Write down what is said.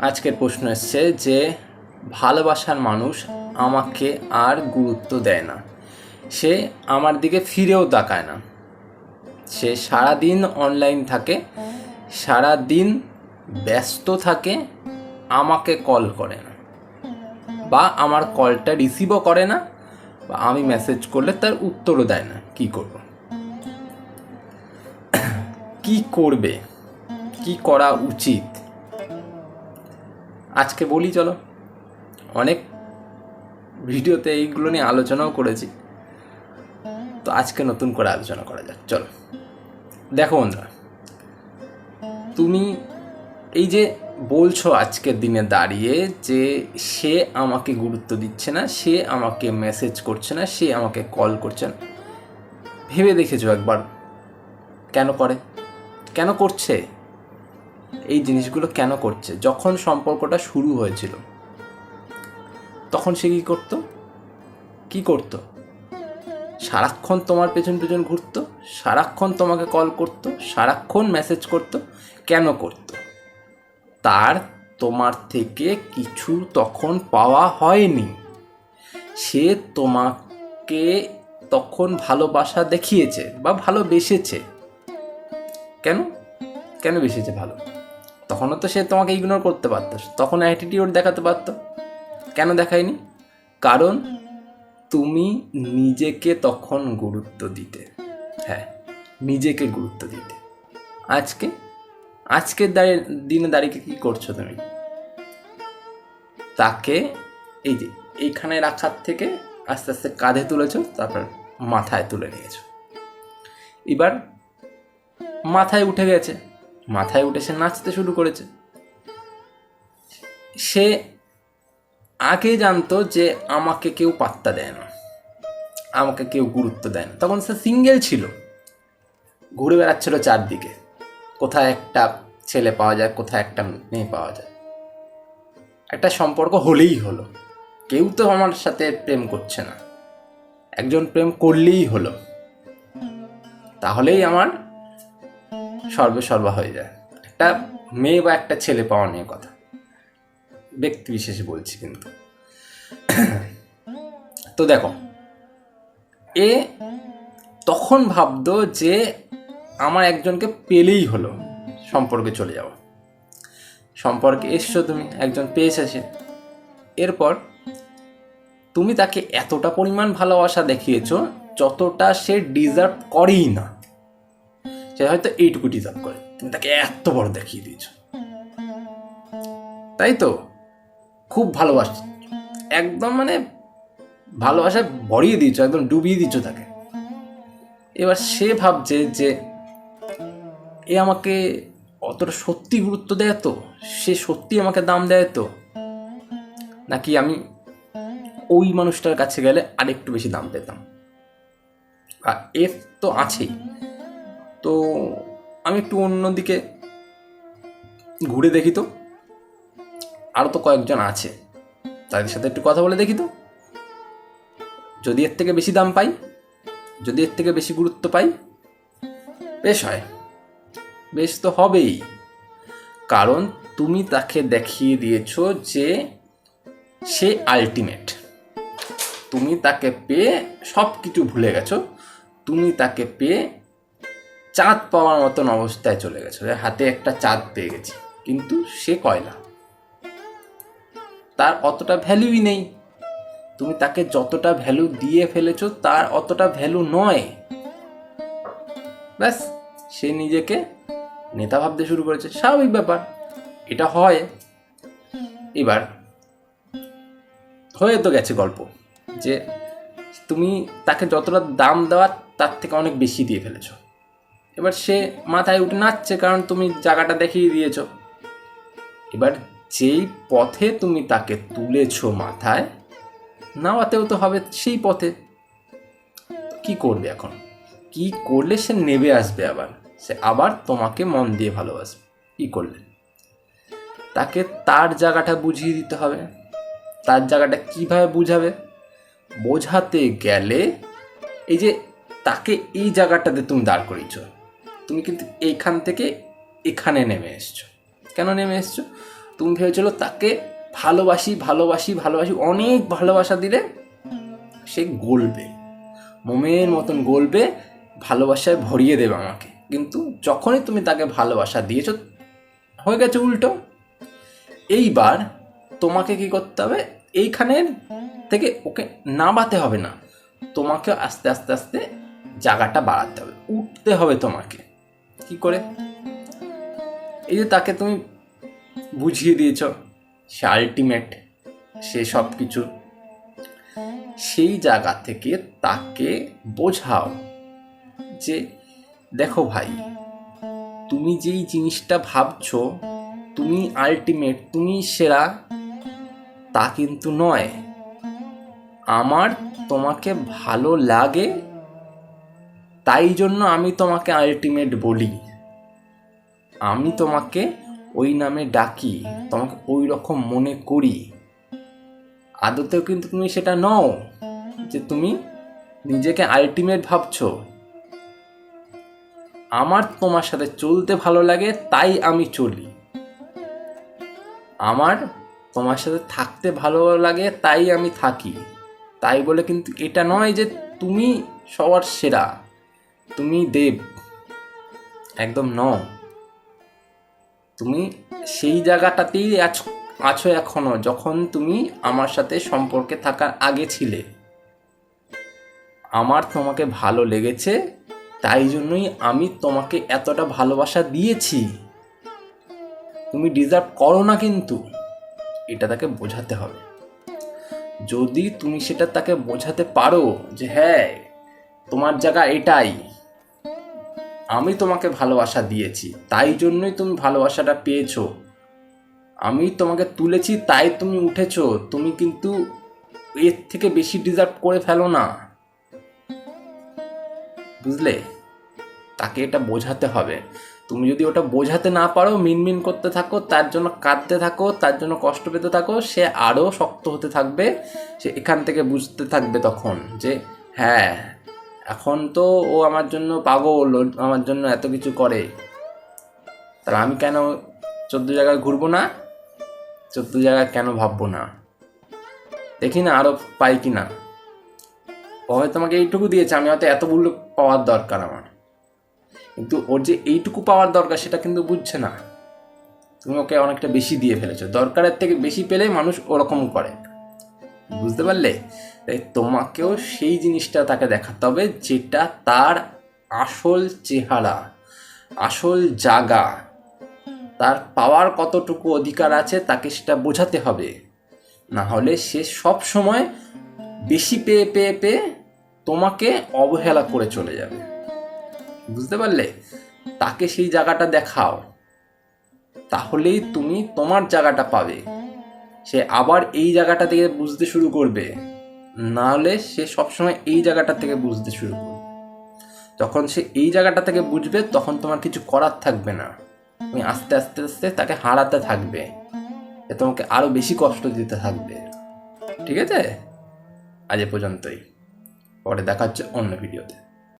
আজকের প্রশ্ন এসছে যে, ভালোবাসার মানুষ আমাকে আর গুরুত্ব দেয় না। সে আমার দিকে ফিরেও তাকায় না। সে সারাদিন অনলাইন থাকে সারা দিন ব্যস্ত থাকে, আমাকে কল করে না। বা আমার কলটা রিসিভও করে না, বা আমি মেসেজ করলে তার উত্তরও দেয় না। কি করব? কি করবে? কি করা উচিত? আজকে বলি, চলো। অনেক ভিডিওতে এইগুলো নিয়ে আলোচনাও করেছি। তো আজকে নতুন করে আলোচনা করা যাক, চলো। দেখো বন্ধুরা, তুমি এই যে বলছো আজকের দিনে দাঁড়িয়ে যে সে আমাকে গুরুত্ব দিচ্ছে না, সে আমাকে মেসেজ করছে না, সে আমাকে কল করছে না। ভেবে দেখেছ একবার কেন করে? কেন করছে? এই জিনিসগুলো কেন করছে? যখন সম্পর্কটা শুরু হয়েছিল। তখন সে কী করতো? কি করতো? সারাক্ষণ তোমার পেছন পেছন ঘুরতো, সারাক্ষণ তোমাকে কল করতো, সারাক্ষণ মেসেজ করতো, কেন করতো? তার, তোমার থেকে কিছু তখন পাওয়া হয়নি। সে তোমাকে তখন ভালোবাসা দেখিয়েছে বা ভালোবেসেছে। কেন? কেন বেসেছে ভালো? তখনও তো সে তোমাকে ইগনোর করতে পারতো। তখন অ্যাটিটিউড দেখাতে পারতো। কেন দেখায়নি? কারণ তুমি নিজেকে তখন গুরুত্ব দিতে। হ্যাঁ নিজেকে গুরুত্ব দিতে। আজকে, আজকের দাঁড়িয়ে দিনে দাঁড়িয়ে কী করছ তুমি? তাকে এই যে, এইখানে রাখার থেকে আস্তে আস্তে কাঁধে তুলেছো, তারপর মাথায় তুলে নিয়েছো। এবার মাথায় উঠে গেছে। মাথায় উঠে সে নাচতে শুরু করেছে। সে আগে জানতো যে আমাকে কেউ পাত্তা দেয় না, আমাকে কেউ গুরুত্ব দেয় না। তখন সে সিঙ্গেল ছিল, ঘুরে বেড়াচ্ছিল চারদিকে। কোথায় একটা ছেলে পাওয়া যায়, কোথায় একটা মেয়ে পাওয়া যায়। একটা সম্পর্ক হলেই হলো। কেউ তো আমার সাথে প্রেম করছে না। একজন প্রেম করলেই হলো। তাহলেই আমার সর্বে সর্বা হয়ে যায়। একটা মেয়ে বা একটা ছেলে পাওয়া নিয়ে কথা। ব্যক্তি বিশেষে বলছি কিন্তু। তো দেখো, এ তখন ভাবতো যে আমার একজনকে পেলেই হলো সম্পর্কে চলে যাও সম্পর্কে এসছো তুমি, একজন পেয়েছে সে। এরপর তুমি তাকে এতটা পরিমাণ ভালোবাসা দেখিয়েছো, যতটা সে ডিজার্ভ করেই না। সে হয়তো এইটুকু ডিজার্ভ করে। তুমি তাকে এত বড় দেখিয়ে দিয়েছ। তাই তো? খুব ভালোবাস। একদম মানে ভালোবাসায় ভরিয়ে দিয়েছ, একদম ডুবিয়ে দিচ্ছ তাকে। এবার সে ভাবছে যে এ আমাকে অতটা সত্যি গুরুত্ব দেয় তো? সে সত্যি আমাকে দাম দেয় তো? নাকি আমি ওই মানুষটার কাছে গেলে আরেকটু বেশি দাম পেতাম? আর এফ তো আছেই। তো আমি একটু অন্যদিকে ঘুরে দেখি তো। আরও তো কয়েকজন আছে। তাদের সাথে একটু কথা বলে দেখি তো। যদি এর থেকে বেশি দাম পাই, যদি এর থেকে বেশি গুরুত্ব পাই, বেশ হয়। বেশ তো হবেই। কারণ তুমি তাকে দেখিয়ে দিয়েছ যে সে আলটিমেট তুমি তাকে পেয়ে সব কিছু ভুলে গেছো। তুমি তাকে পেয়ে চাঁদ পাওয়ার মতন অবস্থায় চলে গেছে। হাতে একটা চাঁদ পেয়ে গেছি। কিন্তু সে কয়লা? তার অতটা ভ্যালুই নেই। তুমি তাকে যতটা ভ্যালু দিয়ে ফেলেছো, তার অতটা ভ্যালু নয়। ব্যাস, সে নিজেকে নেতা ভাবতে শুরু করেছে। স্বাভাবিক ব্যাপার, এটা হয়। এবার, হয়ে তো গেছে গল্প যে তুমি তাকে যতটা দাম দেওয়ার, তার থেকে অনেক বেশি দিয়ে ফেলেছ। এবার সে মাথায় উঠে নাচছে কারণ তুমি জায়গাটা দেখিয়ে দিয়েছ। এবার যেই পথে তুমি তাকে তুলেছ মাথায় নাওয়াতেও তো হবে সেই পথে। কি করবে এখন? কি করলে সে নেবে আসবে আবার? সে আবার তোমাকে মন দিয়ে ভালোবাসবে। কি করলে? তাকে তার জায়গাটা বুঝিয়ে দিতে হবে। তার জায়গাটা কীভাবে বুঝাবে? বোঝাতে গেলে এই যে তাকে এই জায়গাটাতে তুমি দাঁড় করিয়েছ। তুমি কিন্তু এইখান থেকে এখানে নেমে এসছো। কেন নেমে এসছো? তুমি ভেবেছিল তাকে ভালোবাসি ভালোবাসি ভালোবাসি, অনেক ভালোবাসা দিলে সে গলবে। মোমের মতন গলবে, ভালোবাসায় ভরিয়ে দেবে আমাকে। কিন্তু যখনই তুমি তাকে ভালোবাসা দিয়েছ, হয়ে গেছে উল্টো। এইবার তোমাকে কি করতে হবে? এইখানের থেকে ওকে নামাতে হবে না। তোমাকে আস্তে আস্তে আস্তে জায়গাটা বাড়াতে হবে। উঠতে হবে তোমাকে। কি করে? এই যে তাকে তুমি বুঝিয়ে দিয়েছ, সে আলটিমেট সে সব কিছু সেই জায়গা থেকে তাকে বোঝাও যে, দেখো ভাই, তুমি যেই জিনিসটা ভাবছ, তুমি আলটিমেট তুমি সেরা, তা কিন্তু নয়। আমার তোমাকে ভালো লাগে তাই জন্য আমি তোমাকে আলটিমেট বলি। আমি তোমাকে ওই নামে ডাকি, তোমাকে ওই রকম মনে করি। আদতেও কিন্তু তুমি সেটা নও, যে তুমি নিজেকে আলটিমেট ভাবছ। আমার তোমার সাথে চলতে ভালো লাগে, তাই আমি চলি। আমার তোমার সাথে থাকতে ভালো লাগে, তাই আমি থাকি। তাই বলে কিন্তু এটা নয় যে তুমি সবার সেরা। তুমি দেব। একদম নও। তুমি সেই জায়গাটাতেই আছো এখনও, যখন তুমি আমার সাথে সম্পর্কে থাকার আগে ছিলে। আমার তোমাকে ভালো লেগেছে, তাই জন্যই আমি তোমাকে এতটা ভালোবাসা দিয়েছি। তুমি ডিজার্ভ করো না কিন্তু। এটা তাকে বোঝাতে হবে। যদি তুমি সেটা তাকে বোঝাতে পারো যে হ্যাঁ তোমার জায়গা এটাই। আমি তোমাকে ভালোবাসা দিয়েছি, তাই জন্যই তুমি ভালোবাসাটা পেয়েছ। আমি তোমাকে তুলেছি, তাই তুমি উঠেছো। তুমি কিন্তু এর থেকে বেশি ডিজার্ভ করে ফেলো না। বুঝলে? তাকে এটা বোঝাতে হবে। তুমি যদি ওটা বোঝাতে না পারো, মিনমিন করতে থাকো, তার জন্য কাঁদতে থাকো, তার জন্য কষ্ট পেতে থাকো, সে আরও শক্ত হতে থাকবে, সে এখান থেকে বুঝতে থাকবে তখন যে হ্যাঁ এখন তো ও আমার জন্য পাগল আমার জন্য এত কিছু করে। তাহলে আমি কেন চোদ্দ জায়গায় ঘুরবো না? চোদ্দ জায়গায় কেন ভাববো না? দেখি না আরও পাই কি না ও হয়তো এইটুকু দিয়েছে, আমি হয়তো এত এতগুলো পাওয়ার দরকার আমার। কিন্তু ওর যে এইটুকু পাওয়ার দরকার, সেটা কিন্তু বুঝছে না। তুমি ওকে অনেকটা বেশি দিয়ে ফেলেছো। দরকারের থেকে বেশি পেলে মানুষ ওরকম করে। বুঝতে পারলে? তাই তোমাকেও সেই জিনিসটা তাকে দেখাতে হবে যেটা তার আসল চেহারা, আসল জাগা, তার পাওয়ার কতটুকু অধিকার আছে তাকে সেটা বোঝাতে হবে। না হলে সে সব সময় বেশি পেয়ে পেয়ে পেয়ে তোমাকে অবহেলা করে চলে যাবে। বুঝতে পারলে? তাকে সেই জায়গাটা দেখাও। তাহলেই তুমি তোমার জায়গাটা পাবে। সে আবার এই জায়গাটা থেকে বুঝতে শুরু করবে। নাহলে সে সবসময় এই জায়গাটা থেকে বুঝতে শুরু করবে। যখন সে এই জায়গাটা থেকে বুঝবে, তখন তোমার কিছু করার থাকবে না। তুমি আস্তে আস্তে আস্তে তাকে হারাতে থাকবে। তোমাকে আরও বেশি কষ্ট দিতে থাকবে। ঠিক আছে? আজ এ পর্যন্তই। পরে দেখা হচ্ছে অন্য ভিডিওতে।